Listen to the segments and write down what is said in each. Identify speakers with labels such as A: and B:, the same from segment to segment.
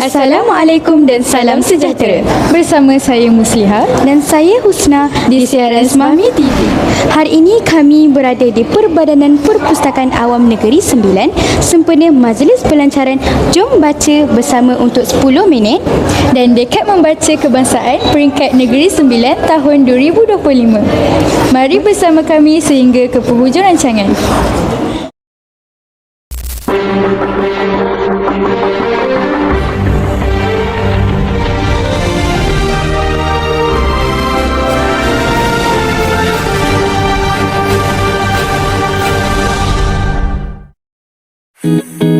A: Assalamualaikum dan salam sejahtera. Bersama saya Musliha
B: dan saya Husna
A: di siaran Semami TV.
B: Hari ini kami berada di Perbadanan Perpustakaan Awam Negeri 9 sempena Majlis Pelancaran Jom Baca Bersama untuk 10 minit
A: dan Dekat Membaca Kebangsaan peringkat Negeri 9 tahun 2025. Mari bersama kami sehingga ke penghujung rancangan.
B: thank you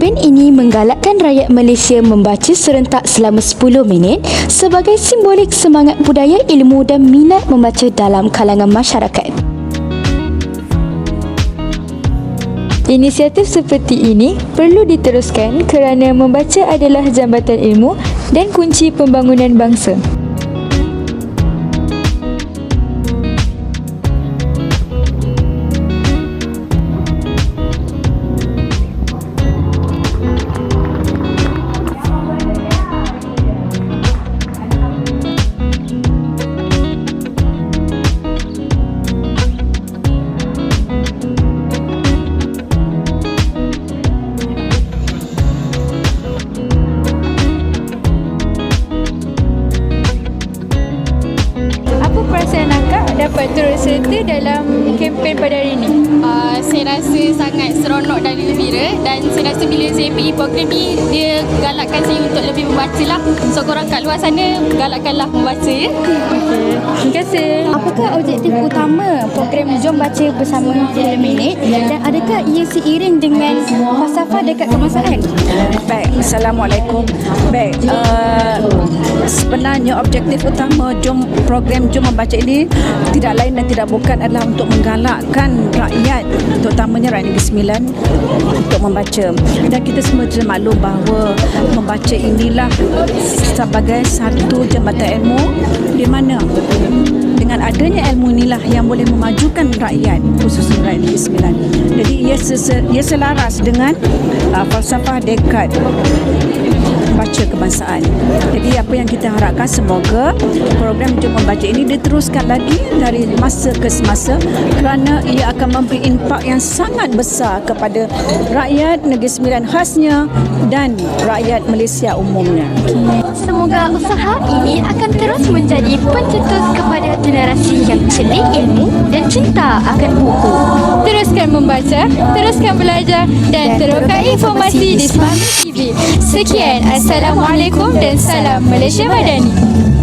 B: Kempen ini menggalakkan rakyat Malaysia membaca serentak selama 10 minit sebagai simbolik semangat budaya ilmu dan minat membaca dalam kalangan masyarakat.
A: Inisiatif seperti ini perlu diteruskan kerana membaca adalah jambatan ilmu dan kunci pembangunan bangsa. Perasaan akak dapat turut serta dalam kempen pada hari ini?
C: uh, saya rasa sangat seronok dan gembira dan saya rasa bila saya pergi program ni dia galakkan saya untuk lebih membaca lah. So korang kat luar sana galakkanlah membaca ya
A: Terima kasih.
B: Apakah objektif utama program Jom Baca Bersama 10 minit dan adakah ia seiring dengan falsafah dekat kebangsaan?
D: Baik, Assalamualaikum. Baik, uh, sebenarnya objektif utama jom program Jom Membaca ini tidak lain dan tidak bukan adalah untuk menggalakkan rakyat, terutamanya rakyat Negeri Sembilan untuk membaca. Dan kita semua sudah maklum bahawa membaca inilah sebagai satu jambatan ilmu di mana Thank you. Dengan adanya ilmu inilah yang boleh memajukan rakyat khususnya rakyat Negeri Sembilan. Jadi ia, ia selaras dengan uh, falsafah dekat baca kebangsaan. Jadi apa yang kita harapkan semoga program Jom Membaca ini diteruskan lagi dari masa ke semasa kerana ia akan memberi impak yang sangat besar kepada rakyat Negeri Sembilan khasnya dan rakyat Malaysia umumnya.
B: Semoga usaha ini akan terus menjadi pencetus kepada generasi yang celik ilmu dan cinta akan buku.
A: Teruskan membaca, teruskan belajar dan teruskan informasi di Semami TV. Sekian, Assalamualaikum dan salam Malaysia Madani.